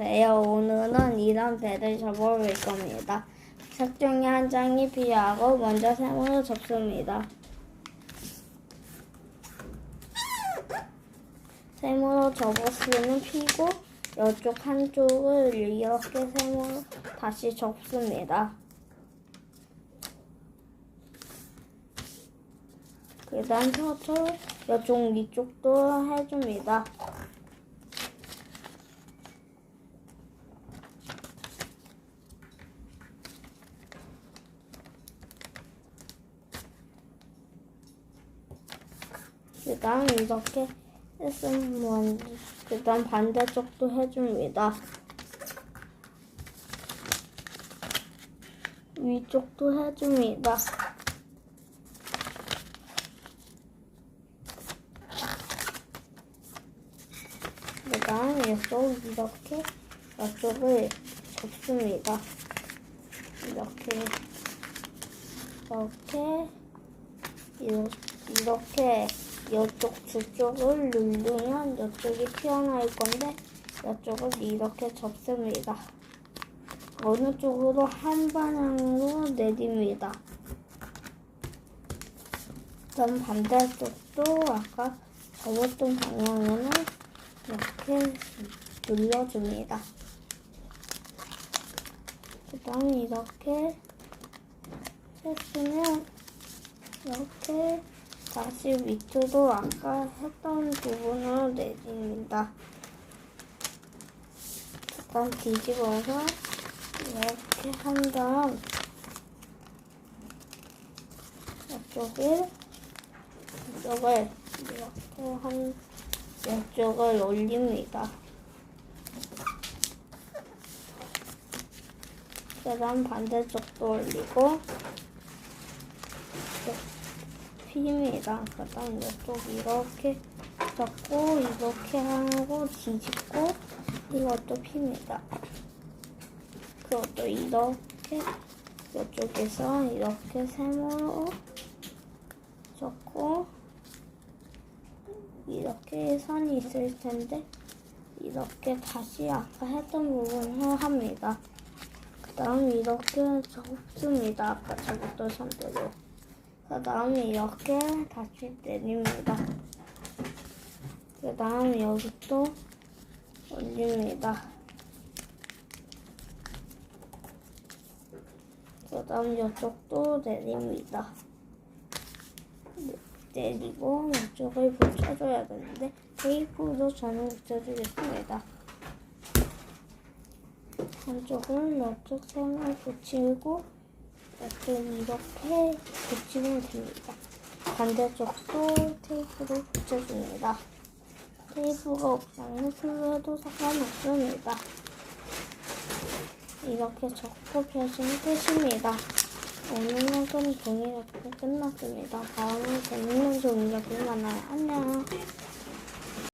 안녕하세요. 오늘은 이런 배를 접어볼 겁니다. 색 종이 한 장이 필요하고 먼저 세모로 접습니다. 세모로 접었으면 피고 이쪽 한쪽을 이렇게 세모로 다시 접습니다. 그 다음 서로 이쪽 위쪽도 해줍니다. 그 다음 이렇게 했으면 그 다음 반대쪽도 해줍니다. 위쪽도 해줍니다. 그 다음 이쪽 이렇게 이쪽을 접습니다. 이렇게 이렇게 이렇게 이쪽 두 쪽을 누르면 이쪽이 튀어나올 건데 이쪽을 이렇게 접습니다. 어느 쪽으로 한 방향으로 내립니다. 그럼 반대쪽도 아까 접었던 방향으로 이렇게 눌러줍니다. 그 다음 이렇게 했으면 이렇게 다시 밑으로 아까 했던 부분으로 내립니다. 일단 뒤집어서 이렇게 한 다음 이쪽을 이쪽을 이렇게 한 이쪽을 올립니다. 그 다음 반대쪽도 올리고 핍니다. 그 다음 이쪽 이렇게 잡고 이렇게 하고 뒤집고 이것도 핍니다. 그것도 이렇게 이쪽에서 이렇게 세모로 접고 이렇게 선이 있을 텐데 이렇게 다시 아까 했던 부분을 합니다. 그 다음 이렇게 접습니다. 아까 접었던 선대로. 그 다음에 이렇게 다시 내립니다. 그 다음 여기 또 올립니다. 그 다음 이쪽도 내립니다. 네, 내리고 이쪽을 붙여줘야 되는데 테이프로 저는 붙여주겠습니다. 한쪽은 이쪽 sem을 붙이고 이렇게 이렇게 붙이면 됩니다. 반대쪽도 테이프로 붙여줍니다. 테이프가 없으면 풀로 해도 상관없습니다. 이렇게 적고 펴시면 끝입니다. 오늘은 종이 접고 끝났습니다. 다음에 재밌는 종이 접고 만나요. 안녕.